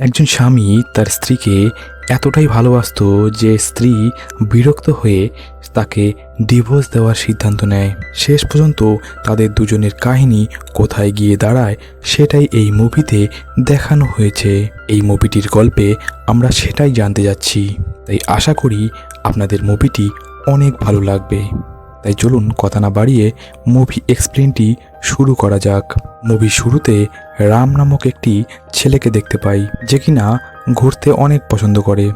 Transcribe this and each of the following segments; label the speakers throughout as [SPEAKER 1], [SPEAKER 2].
[SPEAKER 1] একজন স্বামী তার স্ত্রীকে এতটাই ভালোবাসতো যে স্ত্রী বিরক্ত হয়ে তাকে ডিভোর্স দেওয়ার সিদ্ধান্ত নেয়। শেষ পর্যন্ত তাদের দুজনের কাহিনী কোথায় গিয়ে দাঁড়ায় সেটাই এই মুভিতে দেখানো হয়েছে। এই মুভিটির গল্পে আমরা সেটাই জানতে যাচ্ছি। তাই আশা করি আপনাদের মুভিটি অনেক ভালো লাগবে। তাই চলুন কথা না বাড়িয়ে মুভি এক্সপ্লেনটি শুরু করা যাক। মুভি শুরুতে রাম নামক একটি ছেলেকে দেখতে পাই, যে কিনা ঘুরতে অনেক পছন্দ করে।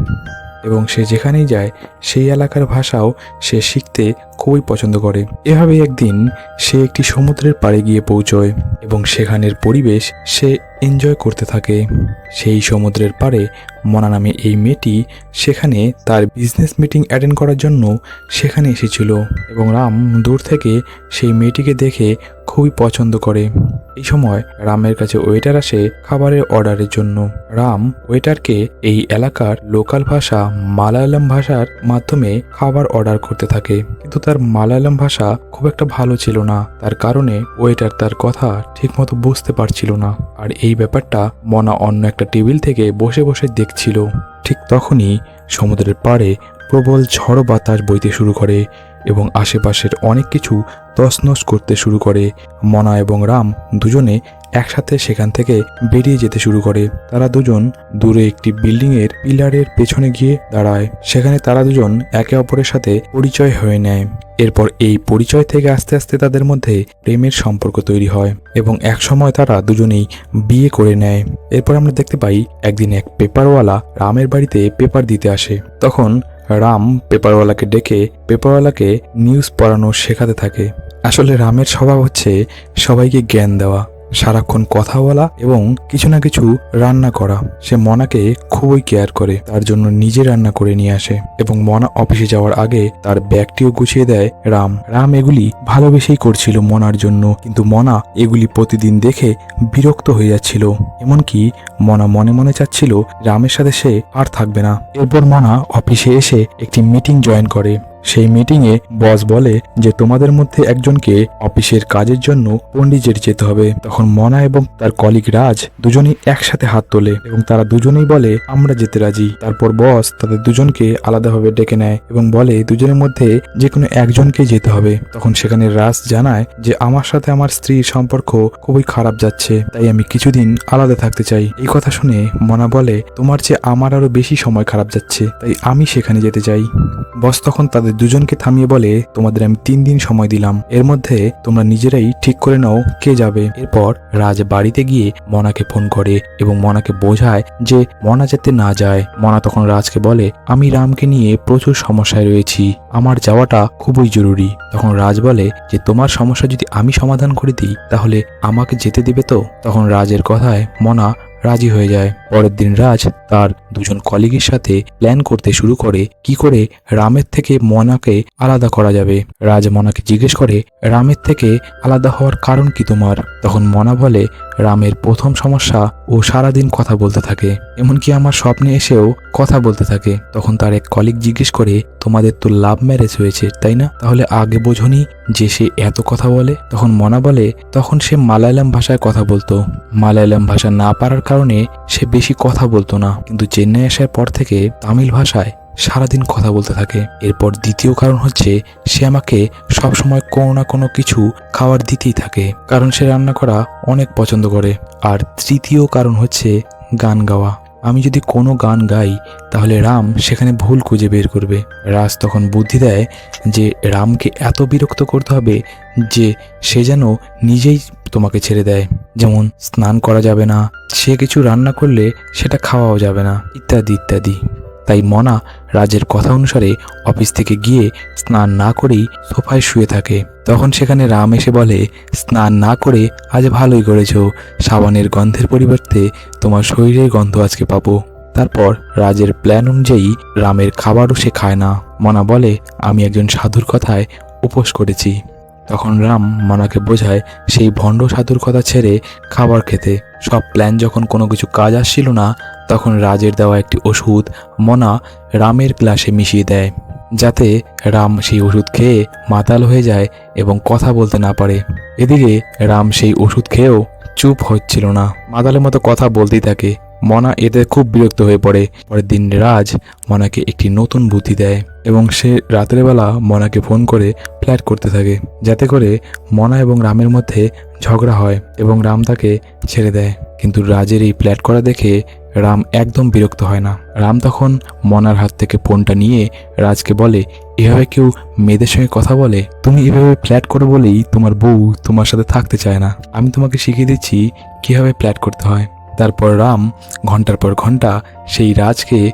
[SPEAKER 1] এবং সে যেখানেই যায়, সেই এলাকার ভাষাও সে শিখতে খুবই পছন্দ করে। এভাবে একদিন সে একটি সমুদ্রের পাড়ে গিয়ে পৌঁছয় এবং সেখানের পরিবেশ সে এনজয় করতে থাকে। সেই সমুদ্রের পাড়ে মনা নামে এই মেয়েটি সেখানে তার বিজনেস মিটিং অ্যাটেন্ড করার জন্য সেখানে এসেছিল এবং রাম দূর থেকে সেই মেয়েটিকে দেখে খুবই পছন্দ করে। এই সময় রামের কাছে ওয়েটার আসে খাবারের অর্ডারের জন্য। রাম ওয়েটারকে এই এলাকার লোকাল ভাষা মালায়ালাম ভাষার মাধ্যমে খাবার অর্ডার করতে থাকে। কিন্তু তার মালায়ালাম ভাষা খুব একটা ভালো ছিল না। তার কারণে ওয়েটার তার কথা ঠিকমতো বুঝতে পারছিল না। আর এই ব্যাপারটা মনা অন্য একটা টেবিল থেকে বসে বসে দেখছিল। ঠিক তখনই সমুদ্রের পাড়ে প্রবল ঝড় বাতাস বইতে শুরু করে এবং আশেপাশের অনেক কিছু তসনস করতে শুরু করে। মনা এবং রাম দুজনে একসাথে সেখান থেকে বেরিয়ে যেতে শুরু করে। তারা দুজন দূরে একটি বিল্ডিংয়ের পিলারের পেছনে গিয়ে দাঁড়ায়। সেখানে তারা দুজন একে অপরের সাথে পরিচয় হয়ে নেয়। এরপর এই পরিচয় থেকে আস্তে আস্তে তাদের মধ্যে প্রেমের সম্পর্ক তৈরি হয় এবং এক সময় তারা দুজনেই বিয়ে করে নেয়। এরপর আমরা দেখতে পাই একদিন এক পেপারওয়ালা রামের বাড়িতে পেপার দিতে আসে। তখন রাম পেপারওয়ালাকে ডেকে পেপারওয়ালাকে নিউজ পড়ানো শেখাতে থাকে। আসলে রামের স্বভাব হচ্ছে সবাইকে জ্ঞান দেওয়া। সারাক্ষণ কথা বলা এবং কিছু না কিছু রান্না করা। সে মনাকে খুবই কেয়ার করে, তার জন্য নিজে রান্না করে নিয়ে আসে এবং মনা অফিসে যাওয়ার আগে তার ব্যাগটিও গুছিয়ে দেয় রাম। রাম এগুলি ভালোবেসেই করছিল মনার জন্য, কিন্তু মনা এগুলি প্রতিদিন দেখে বিরক্ত হয়ে যাচ্ছিল। এমনকি মনা মনে মনে চাচ্ছিল রামের সাথে সে আর থাকবে না। এরপর মনা অফিসে এসে একটি মিটিং জয়েন করে। সেই মিটিংয়ে বস বলে যে তোমাদের মধ্যে একজনকে অফিসের কাজের জন্য পন্ডিচেরি যেতে হবে। তখন মনা এবং তার কলিগ রাজ দুজনেই একসাথে হাত তোলে এবং তারা দুজনেই বলে, আমরা যেতে রাজি। তারপর বস তাদের দুজনকে আলাদাভাবে ডেকে নেয় এবং বলে, দুজনের মধ্যে যে কোনো একজনকে যেতে হবে। তখন সেখানে রাজ জানায় যে, আমার সাথে আমার স্ত্রীর সম্পর্ক খুবই খারাপ যাচ্ছে, তাই আমি কিছুদিন আলাদা থাকতে চাই। এই কথা শুনে মনা বলে, তোমার চেয়ে আমার আরও বেশি সময় খারাপ যাচ্ছে, তাই আমি সেখানে যেতে চাই। বস তখন তাদের দুজনকে থামিয়ে বলে, তোমাদের আমি তিন দিন সময় দিলাম। এর মধ্যে তোমরা নিজেরাই ঠিক করে নাও কে যাবে। এরপর রাজ বাড়িতে গিয়ে মনাকে ফোন করে এবং মনাকে বোঝায় যে মনা যাতে না যায়। মনা তখন রাজকে বলে, আমি রামকে নিয়ে প্রচুর সমস্যায় রয়েছি। আমার যাওয়াটা খুবই জরুরি। তখন রাজ বলে যে, তোমার সমস্যা যদি আমি সমাধান করে দিই, তাহলে আমাকে যেতে দেবে তো? তখন রাজের কথায় মনা রাজি হয়ে যায়। পরের দিন রাজ তার দুজন কলিগের সাথে প্ল্যান করতে শুরু করে কি করে রামের থেকে মনাকে আলাদা করা যাবে। রাজ মনাকে জিজ্ঞেস করে, রামের থেকে আলাদা হওয়ার কারণ কি তোমার? তখন মনা বলে রামের প্রথম সমস্যা ও সারাদিন কথা বলতে থাকে। এমনকি আমার স্বপ্নে এসেও কথা বলতে থাকে। তখন তার এক কলিগ জিজ্ঞেস করে, তোমাদের তো লাভ ম্যারেজ হয়েছে, তাই না? তাহলে আগে বোঝনি যে সে এত কথা বলে? তখন মনা বলে, তখন সে মালায়ালাম ভাষায় কথা বলতো। মালায়ালাম ভাষা না পারার কারণে সে বেশি কথা বলতো না। কিন্তু চেন্নাই আসার পর থেকে তামিল ভাষায় সারাদিন কথা বলতে থাকে। এরপর দ্বিতীয় কারণ হচ্ছে, সে আমাকে সবসময় কোনো না কোনো কিছু খাবার দিতেই থাকে, কারণ সে রান্না করা অনেক পছন্দ করে। আর তৃতীয় কারণ হচ্ছে গান গাওয়া। আমি যদি কোনো গান গাই, তাহলে রাম সেখানে ভুল খুঁজে বের করবে। রাজ তখন বুদ্ধি দেয় যে, রামকে এত বিরক্ত করতে হবে যে, সে যেন নিজেই তোমাকে ছেড়ে দেয়। যেমন, স্নান করা যাবে না, সে কিছু রান্না করলে সেটা খাওয়াও যাবে না, ইত্যাদি ইত্যাদি। তাই মনা রাজের কথা অনুসারে অফিস থেকে গিয়ে স্নান না করেই সোফায় শুয়ে থাকে। তখন সেখানে রাম এসে বলে, স্নান না করে আজ ভালোই করেছ। সাবানের গন্ধের পরিবর্তে তোমার শরীরের গন্ধ আজকে পাবো। তারপর রাজের প্ল্যান অনুযায়ী রামের খাবারও সে খায় না। মনা বলে, আমি একজন সাধুর কথায় উপোস করেছি। তখন রাম মনাকে বোঝায়, সেই ভণ্ড সাধুর কথা ছেড়ে খাবার খেতে। সব প্ল্যান যখন কোনো কিছু কাজ আসছিল না, তখন রাজের দেওয়া একটি ওষুধ, মনা, রামের গ্লাসে মিশিয়ে দেয়। যাতে রাম সেই ওষুধ খেয়ে মাতাল হয়ে যায় এবং কথা বলতে না পারে। এদিকে রাম সেই ওষুধ খেয়েও চুপ হচ্ছিল না। মাতালের মতো কথা বলতেই থাকে। মনা এতে খুব বিরক্ত হয়ে পড়ে। পরের দিন রাজ মনাকে একটি নতুন বুদ্ধি দেয় এবং সে রাতের বেলা মনাকে ফোন করে ফ্ল্যাট করতে থাকে। যাতে করে মনা এবং রামের মধ্যে ঝগড়া হয় এবং রাম তাকে ছেড়ে দেয়। কিন্তু রাজের এই ফ্ল্যাট করা দেখে রাম একদম বিরক্ত হয় না। রাম তখন মনার হাত থেকে ফোনটা নিয়ে রাজকে বলে, এভাবে কেউ মেয়েদের সঙ্গে কথা বলে? তুমি এভাবে ফ্ল্যাট করো বলেই তোমার বউ তোমার সাথে থাকতে চায় না। আমি তোমাকে শিখিয়ে দিচ্ছি কীভাবে ফ্ল্যাট করতে হয়। তারপর রাম ঘণ্টার পর ঘণ্টা সেই রাজকে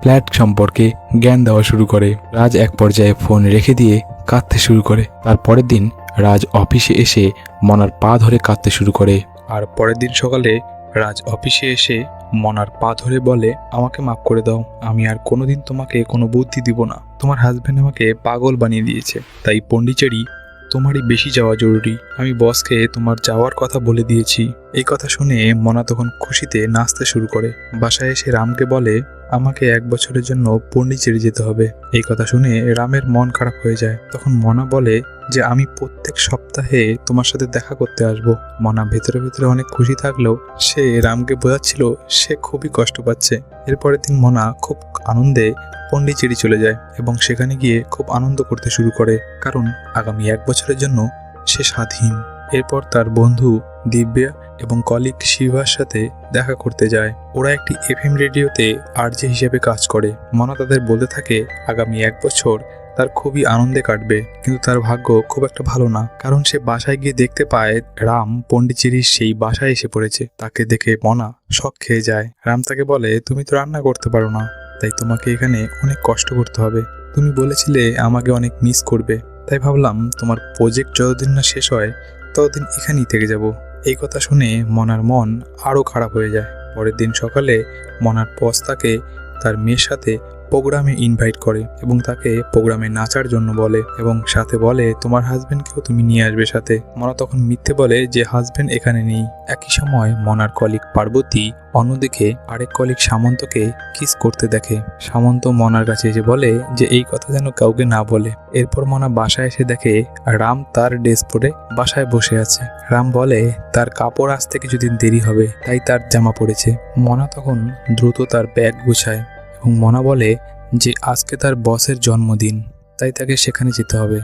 [SPEAKER 1] ফ্ল্যাট সম্পর্কে জ্ঞান দেওয়া শুরু করে। রাজ এক পর্যায়ে ফোন রেখে দিয়ে কাঁদতে শুরু করে। তার পরের দিন রাজ অফিসে এসে মনার পা ধরে কাঁদতে শুরু করে। আর পরের দিন সকালে রাজ অফিসে এসে মনার পা ধরে বলে, আমাকে মাফ করে দাও, আমি আর কোনোদিন তোমাকে কোনো বুদ্ধি দিব না। তোমার হাজব্যান্ড আমাকে পাগল বানিয়ে দিয়েছে। তাই পন্ডিচেরি তোমারই বেশি যাওয়া জরুরি। আমি বসকে তোমার যাওয়ার কথা বলে দিয়েছি। এই কথা শুনে মনা তখন খুশিতে নাচতে শুরু করে। বাসায় এসে রামকে বলে আমাকে এক বছরের জন্য পন্ডিচেরি যেতে হবে। এই কথা শুনে রামের মন খারাপ হয়ে যায়। তখন মনা বলে যে আমি প্রত্যেক সপ্তাহে তোমার সাথে দেখা করতে আসব। মনা ভেতরে ভেতরে অনেক খুশি থাকলেও সে রামকে বোঝাচ্ছিল সে খুবই কষ্ট পাচ্ছে। এরপরের দিন মনা খুব আনন্দে পন্ডিচেরি চলে যায় এবং সেখানে গিয়ে খুব আনন্দ করতে শুরু করে। কারণ আগামী এক বছরের জন্য সে স্বাধীন। এরপর তার বন্ধু দিব্যা এবং কলিগ শিভার সাথে দেখা করতে যায়। ওরা একটি এফএম রেডিওতে আরজে হিসেবে কাজ করে। মনা তাদের বলতে থাকে, আগামী এক বছর তার খুবই আনন্দে কাটবে, কিন্তু তার ভাগ্য খুব একটা ভালো না। কারণ সে বাসায় গিয়ে দেখতে পায়, রাম পন্ডিচেরির সেই বাসায় এসে পড়েছে। তাকে দেখে মনা শখ খেয়ে যায়। রাম তাকে বলে, তুমি তো রান্না করতে পারো না, তাই তোমাকে এখানে অনেক কষ্ট করতে হবে। তুমি বলেছিলে আমাকে অনেক মিস করবে। তাই ভাবলাম তোমার প্রজেক্ট যতদিন না শেষ হয় ততদিন এখানেই থেকে যাব। এই কথা শুনে মনার মন আরও খারাপ হয়ে যায়। পরের দিন সকালে মনার পস্তাকে তাকে তার মেয়ের সাথে প্রোগ্রামে ইনভাইট করে এবং তাকে প্রোগ্রামে নাচার জন্য বলে এবং সাথে বলে, তোমার হাজবেন্ডকেও তুমি নিয়ে আসবে সাথে। মনা তখন মিথ্যে বলে যে হাজবেন্ড এখানে নেই। একই সময় মনার কলিক পার্বতী অন্যদিকে আরেক কলিক সামন্তকে কিস করতে দেখে। সামন্ত মনার কাছে এসে বলে যে, এই কথা যেন কাউকে না বলে। এরপর মনা বাসায় এসে দেখে রাম তার ড্রেস পরে বাসায় বসে আছে। রাম বলে, তার কাপড় আসতে কিছুদিন দেরি হবে, তাই তার জামা পড়েছে। মনা তখন দ্রুত তার ব্যাগ গুছায়। এবং মনা বলে যে আজকে তার বসের জন্মদিন, তাই তাকে সেখানে যেতে হবে।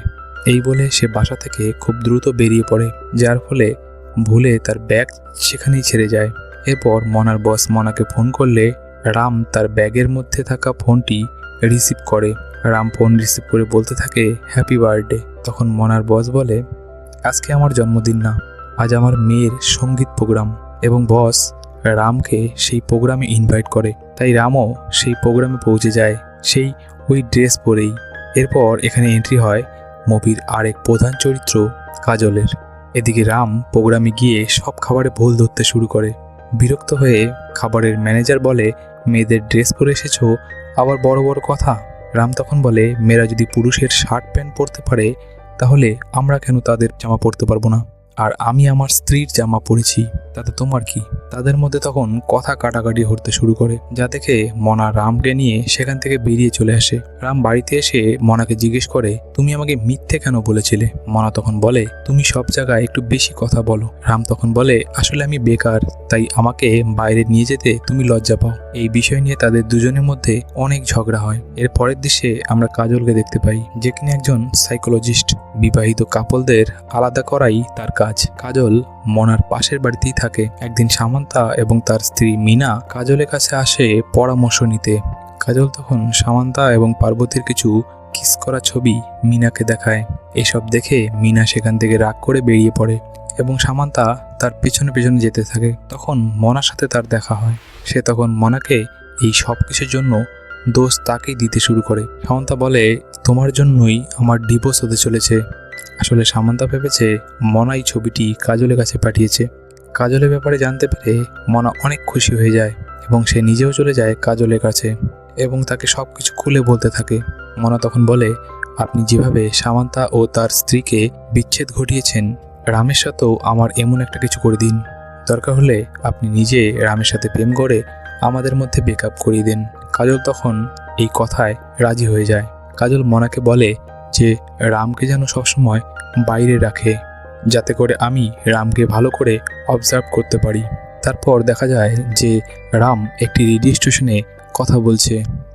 [SPEAKER 1] এই বলে সে বাসা থেকে খুব দ্রুত বেরিয়ে পড়ে, যার ফলে ভুলে তার ব্যাগ সেখানেই ছেড়ে যায়। এরপর মনার বস মনাকে ফোন করলে রাম তার ব্যাগের মধ্যে থাকা ফোনটি রিসিভ করে। রাম ফোন রিসিভ করে বলতে থাকে হ্যাপি বার্থডে তখন মনার বস বলে, আজকে আমার জন্মদিন না, আজ আমার মেয়ের সংগীত প্রোগ্রাম। এবং বস রামকে সেই প্রোগ্রামে ইনভাইট করে। তাই রামও সেই প্রোগ্রামে পৌঁছে যায়, সেই ওই ড্রেস পরেই। এরপর এখানে এন্ট্রি হয় মুভির আরেক প্রধান চরিত্র কাজলের। এদিকে রাম প্রোগ্রামে গিয়ে সব খাবারে ভুল ধরতে শুরু করে। বিরক্ত হয়ে খাবারের ম্যানেজার বলে, মেয়েদের ড্রেস পরে এসেছ? আবার বড় বড় কথা রাম তখন বলে, মেয়েরা যদি পুরুষের শার্ট, প্যান্ট পরতে পারে, তাহলে আমরা কেন তাদের জামা পরতে পারব না? আর আমি আমার স্ত্রীর জামা পরেছি তাতে তোমার কি? তাদের মধ্যে তখন কথা কাটাকাটি হতে শুরু করে, যা দেখে মনা রামকে নিয়ে সেখান থেকে বেরিয়ে চলে আসে। রাম বাড়িতে এসে মনাকে জিজ্ঞেস করে, তুমি আমাকে মিথ্যে কেন বলেছিলে? মনা তখন বলে, তুমি সব জায়গায় একটু বেশি কথা বলো। রাম তখন বলে, আসলে আমি বেকার, তাই আমাকে বাইরে নিয়ে যেতে তুমি লজ্জা পাও। এই বিষয় নিয়ে তাদের দুজনের মধ্যে অনেক ঝগড়া হয়। এর পরের দৃশ্যে আমরা কাজলকে দেখতে পাই, যে কিনা একজন সাইকোলজিস্ট। বিবাহিত কাপলদের আলাদা করাই তার কাজ। কাজল মনার পাশের বাড়িতেই থাকে। একদিন সামান্তা এবং তার স্ত্রী মিনা কাজলের কাছে আসে পরামর্শ নিতে। কাজল তখন সামান্তা এবং পার্বতীর কিছু কিস করা ছবি মিনাকে দেখায়। এসব দেখে মিনা সেখান থেকে রাগ করে বেরিয়ে পড়ে এবং সামান্তা তার পেছনে পেছনে যেতে থাকে। তখন মনার সাথে তার দেখা হয়। সে তখন মনাকে এই সব কিছুর জন্য দোষ তাকেই দিতে শুরু করে। সামান্তা বলে, তোমার জন্যই আমার ডিভোর্স হতে চলেছে। আসলে সামান্তা ভেবেছে মনা এই ছবিটি কাজলের কাছে পাঠিয়েছে। কাজলের ব্যাপারে জানতে পেরে মনা অনেক খুশি হয়ে যায় এবং সে নিজেও চলে যায় কাজলের কাছে এবং তাকে সব কিছু খুলে বলতে থাকে। মনা তখন বলে, আপনি যেভাবে সামান্তা ও তার স্ত্রীকে বিচ্ছেদ ঘটিয়েছেন, রামের সাথেও আমার এমন একটা কিছু করে দিন। দরকার হলে আপনি নিজে রামের সাথে প্রেম করে আমাদের মধ্যে ব্রেকআপ করিয়ে দিন। কাজল তখন এই কথায় রাজি হয়ে যায়। কাজল মনাকে বলে যে রামকে যেন সবসময় বাইরে রাখে, যাতে করে আমি রামকে ভালো করে অবজার্ভ করতে পারি। তারপর দেখা যায় যে রাম একটি রেডিও স্টেশনে কথা বলছে।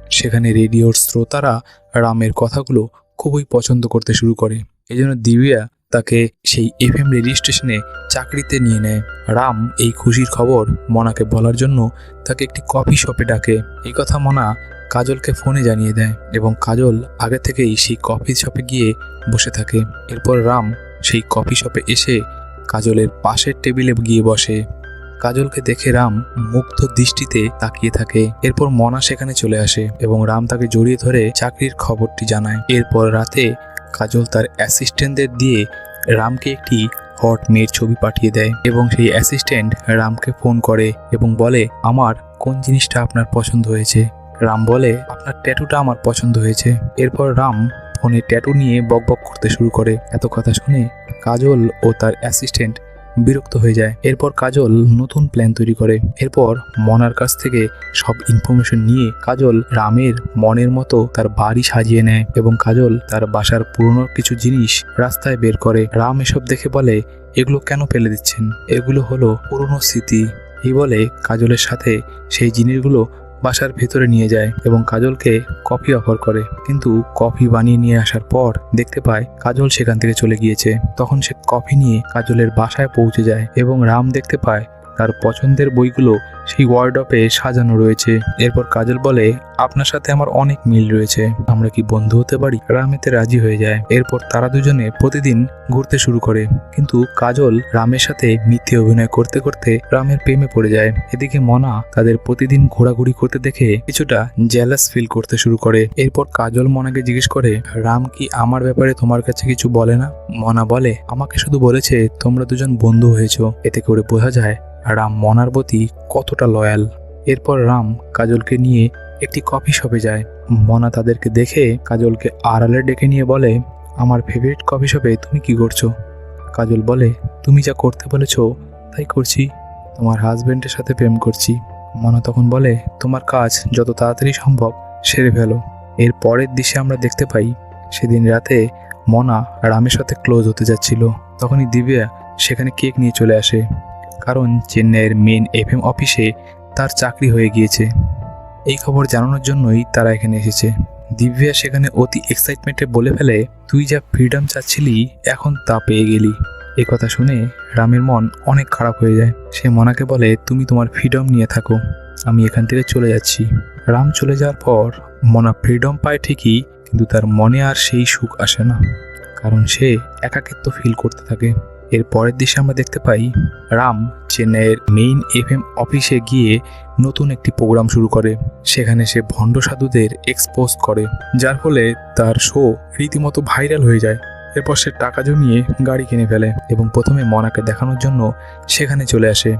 [SPEAKER 1] সেখানে রেডিওর শ্রোতারা রামের কথাগুলো খুবই পছন্দ করতে শুরু করে। এই জন্য দিবিয়া তাকে সেই এফ এম রেডিও স্টেশনে চাকরিতে নিয়ে নেয়। রাম এই খুশির খবর মনাকে বলার জন্য তাকে একটি কফি শপে ডাকে। এই কথা মনা কাজলকে ফোনে জানিয়ে দেয় এবং কাজল আগে থেকেই সেই কফি শপে গিয়ে বসে থাকে। এরপর রাম সেই কফি শপে এসে কাজলের পাশের টেবিলে গিয়ে বসে। কাজলকে দেখে রাম মুগ্ধ দৃষ্টিতে তাকিয়ে থাকে। এরপর মনা সেখানে চলে আসে এবং রাম তাকে জড়িয়ে ধরে চাকরির খবরটি জানায়। এরপর রাতে কাজল তার অ্যাসিস্ট্যান্টদের দিয়ে রামকে একটি হট মেয়ের ছবি পাঠিয়ে দেয় এবং সেই অ্যাসিস্ট্যান্ট রামকে ফোন করে এবং বলে, আমার কোন জিনিসটা আপনার পছন্দ হয়েছে? রাম বলে, আপনার ট্যাটুটা আমার পছন্দ হয়েছে। এরপর রাম ফোনে ট্যাটু নিয়ে বক বক করতে শুরু করে। এত কথা শুনে কাজল ও তার অ্যাসিস্ট্যান্ট বিরক্ত হয়ে যায়। এরপর কাজল নতুন প্ল্যান তৈরি করে। এরপর মনার কাছ থেকে সব ইনফরমেশন নিয়ে কাজল রামের মনের মতো তার বাড়ি সাজিয়ে নেয় এবং কাজল তার বাসার পুরনো কিছু জিনিস রাস্তায় বের করে। রাম এসব দেখে বলে, এগুলো কেন ফেলে দিচ্ছেন? এগুলো হলো পুরনো স্মৃতি। এই বলে কাজলের সাথে সেই জিনিসগুলো বাসার ভেতরে নিয়ে যায় এবং কাজলকে কফি অফার করে। কিন্তু কফি বানিয়ে নিয়ে আসার পর দেখতে পায় কাজল সেখান থেকে চলে গিয়েছে। তখন সে কফি নিয়ে কাজলের বাসায় পৌঁছে যায় এবং রাম দেখতে পায় তার পছন্দের বইগুলো সেই ওয়ার্ডপে সাজানো রয়েছে। এরপর কাজল বলে, আপনার সাথে আমার অনেক মিল রয়েছে। আমরা কি বন্ধু হতে পারি? রাম এতে রাজি হয়ে যায়। এরপর তারা দুজনে প্রতিদিন ঘুরতে শুরু করে। কিন্তু কাজল রামের সাথে মিথ্যে অভিনয় করতে করতে রামের প্রেমে পড়ে যায়। এদিকে মনা তাদের প্রতিদিন ঘোরাঘুরি করতে দেখে কিছুটা জেলাস ফিল করতে শুরু করে। এরপর কাজল মনাকে জিজ্ঞেস করে, রাম কি আমার ব্যাপারে তোমার কাছে কিছু বলে না? মনা বলে, আমাকে শুধু বলেছে তোমরা দুজন বন্ধু হয়েছো। এতে করে বোঝা যায় রাম মনার প্রতি কতটা লয়াল এরপর রাম কাজলকে নিয়ে একটি কফি শপে যায়। মনা তাদেরকে দেখে কাজলকে আড়ালে ডেকে নিয়ে বলে, আমার ফেভারিট কফি শপে তুমি কি করছ? কাজল বলে, তুমি যা করতে বলেছ, তাই করছি। তোমার হাজবেন্ডের সাথে প্রেম করছি। মনা তখন বলে, তোমার কাজ যত তাড়াতাড়ি সম্ভব সেরে ফেলো। এর পরের দৃশ্যে আমরা দেখতে পাই, সেদিন রাতে মনা রামের সাথে ক্লোজ হতে যাচ্ছিল। তখনই দিব্যা সেখানে কেক নিয়ে চলে আসে। কারণ চেন্নাইয়ের মেন এফএম অফিসে তার চাকরি হয়ে গিয়েছে। এই খবর জানানোর জন্যই তারা এখানে এসেছে। দিব্যা সেখানে অতি এক্সাইটমেন্টে বলে ফেলে, তুই যা ফ্রিডম চাচ্ছিলি, এখন তা পেয়ে গেলি। এই কথা শুনে রামের মন অনেক খারাপ হয়ে যায়। সে মনাকে বলে, তুমি তোমার ফ্রিডম নিয়ে থাকো, আমি এখান থেকে চলে যাচ্ছি। রাম চলে যাওয়ার পর মনা ফ্রিডম পায় ঠিকই, কিন্তু তার মনে আর সেই সুখ আসে না। কারণ সে একাকিত্ব ফিল করতে থাকে। এর পরের দৃশ্যে আমরা দেখতে পাই রাম চেন্নাইয়ের মেইন এফ এম অফিসে গিয়ে নতুন একটি প্রোগ্রাম শুরু করে। সেখানে সে ভণ্ড সাধুদের এক্সপোজ করে, যার ফলে তার শো রীতিমতো ভাইরাল হয়ে যায়। এরপর সে টাকা জমিয়ে গাড়ি কিনে ফেলে এবং প্রথমে মনাকে দেখানোর জন্য সেখানে চলে আসে।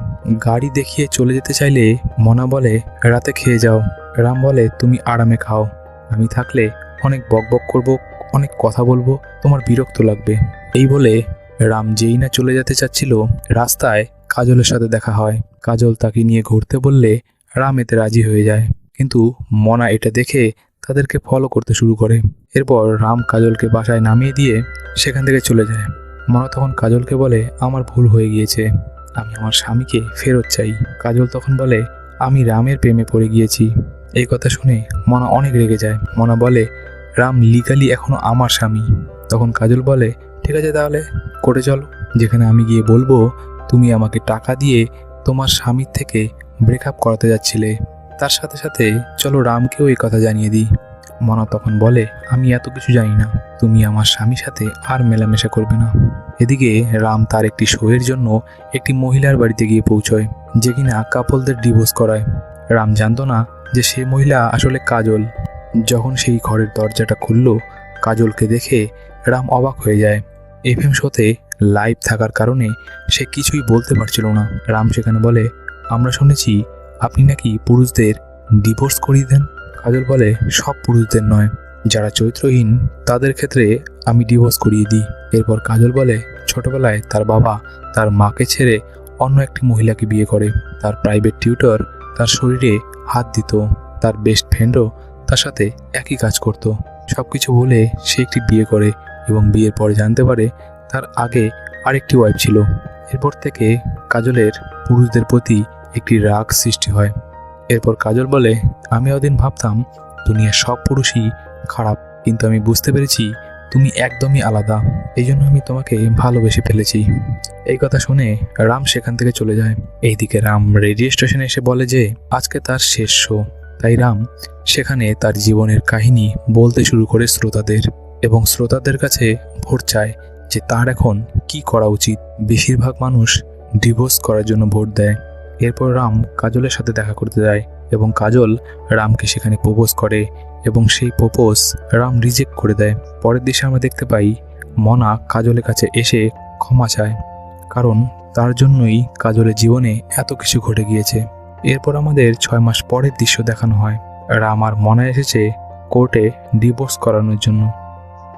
[SPEAKER 1] গাড়ি দেখিয়ে চলে যেতে চাইলে মনা বলে, রাতে খেয়ে যাও। রাম বলে, তুমি আরামে খাও। আমি থাকলে অনেক বকবক করব, অনেক কথা বলব, তোমার বিরক্ত লাগবে। এই বলে রাম যেই না চলে যেতে চাচ্ছিল, রাস্তায় কাজলের সাথে দেখা হয়। কাজল তাকে নিয়ে ঘুরতে বললে রাম এতে রাজি হয়ে যায়। কিন্তু মনা এটা দেখে তাদেরকে ফলো করতে শুরু করে। এরপর রাম কাজলকে বাসায় নামিয়ে দিয়ে সেখান থেকে চলে যায়। মনা তখন কাজলকে বলে, আমার ভুল হয়ে গিয়েছে। আমি আমার স্বামীকে ফেরত চাই। কাজল তখন বলে, আমি রামের প্রেমে পড়ে গিয়েছি। এই কথা শুনে মনা অনেক রেগে যায়। মনা বলে, রাম লিগালি এখনও আমার স্বামী। তখন কাজল বলে ঠিক আছে তাহলে? করে চলো। যেখানে আমি গিয়ে বলব, তুমি আমাকে টাকা দিয়ে তোমার স্বামীর থেকে ব্রেকআপ করাতে যাচ্ছিলে। তার সাথে সাথে চলো রামকেও এই কথা জানিয়ে দিই। মনা তখন বলে, আমি এত কিছু জানি না। তুমি আমার স্বামীর সাথে আর মেলামেশা করবে না। এদিকে রাম তার একটি শোয়ের জন্য একটি মহিলার বাড়িতে গিয়ে পৌঁছয়, যে কিনা কাপলদের ডিভোর্স করায়। রাম জানতো না যে সে মহিলা আসলে কাজল। যখন সেই ঘরের দরজাটা খুলল, কাজলকে দেখে রাম অবাক হয়ে যায়। এফএম শোতে লাইভ থাকার কারণে সে কিছুই বলতে পারছিল না। রাম সেখানে বলে, আমরা শুনেছি আপনি নাকি পুরুষদের ডিভোর্স করিয়ে দেন। কাজল বলে, সব পুরুষদের নয়। যারা চরিত্রহীন, তাদের ক্ষেত্রে আমি ডিভোর্স করিয়ে দিই। এরপর কাজল বলে, ছোটবেলায় তার বাবা তার মাকে ছেড়ে অন্য একটি মহিলাকে বিয়ে করে। তার প্রাইভেট টিউটর তার শরীরে হাত দিত। তার বেস্ট ফ্রেন্ডও তার সাথে একই কাজ করত। সব কিছু বলে সে একটি বিয়ে করে। এবং বিয়ের পরে জানতে পারে তার আগে আরেকটি ওয়াইফ ছিল। এরপর থেকে কাজলের পুরুষদের প্রতি একটি রাগ সৃষ্টি হয়। এরপর কাজল বলে, আমি ওদিন ভাবতাম দুনিয়ার সব পুরুষই খারাপ, কিন্তু আমি বুঝতে পেরেছি তুমি একদমই আলাদা। এই জন্য আমি তোমাকে ভালোবেসে ফেলেছি। এই কথা শুনে রাম সেখান থেকে চলে যায়। এইদিকে রাম রেডিও স্টেশনে এসে বলে যে, আজকে তার শেষ শো তাই রাম সেখানে তার জীবনের কাহিনী বলতে শুরু করে শ্রোতাদের। এবং শ্রোতাদের কাছে ভোট চায় যে তার এখন কি করা উচিত। বেশিরভাগ মানুষ ডিভোর্স করার জন্য ভোট দেয়। এরপর রাম কাজলের সাথে দেখা করতে যায় এবং কাজল রামকে সেখানে প্রপোজ করে এবং সেই প্রপোজ রাম রিজেক্ট করে দেয়। পরের দিশে আমরা দেখতে পাই মনা কাজলের কাছে এসে ক্ষমা চায়, কারণ তার জন্যই কাজলের জীবনে এত কিছু ঘটে গিয়েছে। এরপর আমাদের ছয় মাস পরের দৃশ্য দেখানো হয়। রাম আর মনা এসেছে কোর্টে ডিভোর্স করানোর জন্য।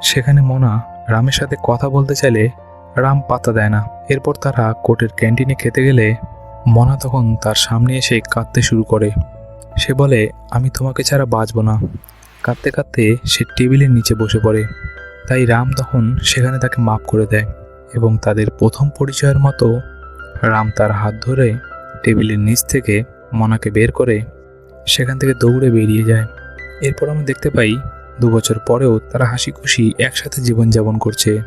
[SPEAKER 1] সেখানে মোনা রামের সাথে কথা বলতে চাইলে রাম পাত্তা দেয় না। এরপর তারা কোর্টের ক্যান্টিনে খেতে গেলে মনা তখন তার সামনে এসে কাঁদতে শুরু করে। সে বলে, আমি তোমাকে ছাড়া বাঁচব না। কাঁদতে কাঁদতে সে টেবিলের নিচে বসে পড়ে। তাই রাম তখন সেখানে তাকে মাফ করে দেয় এবং তাদের প্রথম পরিচয়ের মতো রাম তার হাত ধরে টেবিলের নিচ থেকে মনাকে বের করে সেখান থেকে দৌড়ে বেরিয়ে যায়। এরপর আমরা দেখতে পাই দু বছর পরেও তারা হাসি খুশি একসাথে জীবনযাপন করছে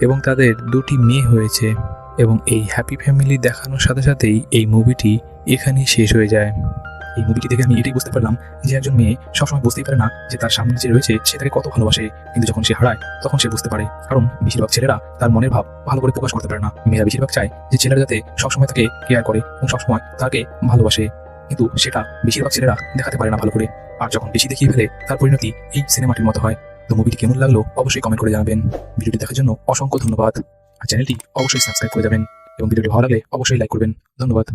[SPEAKER 1] এবং তাদের দুটি মেয়ে হয়েছে এবং এই হ্যাপি ফ্যামিলি দেখানোর সাথে সাথেই এই মুভিটি এখানেই শেষ হয়ে যায়। এই মুভিটি দেখে আমি এটাই বুঝতে পারলাম যে একজন মেয়ে সবসময় বুঝতেই পারে না যে তার সামনে যে রয়েছে সে তাকে কত ভালোবাসে, কিন্তু যখন সে হারায়, তখন সে বুঝতে পারে। কারণ বেশিরভাগ ছেলেরা তার মনের ভাব ভালো করে প্রকাশ করতে পারে না। মেয়েরা বেশিরভাগ চায় যে ছেলেরা যাতে সবসময় তাকে কেয়ার করে এবং সবসময় তাকে ভালোবাসে। কিন্তু সেটা বেশিরভাগ ছেলেরা দেখাতে পারে না ভালো করে। আর যখন বেশি দেখিয়ে ফেলে, তার পরিণতি এই সিনেমাটির মতো হয়। তো মুভিটি কেমন লাগল অবশ্যই কমেন্ট করে জানাবেন। ভিডিওটি দেখার জন্য অসংখ্য ধন্যবাদ। আর চ্যানেলটি অবশ্যই সাবস্ক্রাইব করে যাবেন এবং ভিডিওটি ভালো লাগলে অবশ্যই লাইক করবেন। ধন্যবাদ।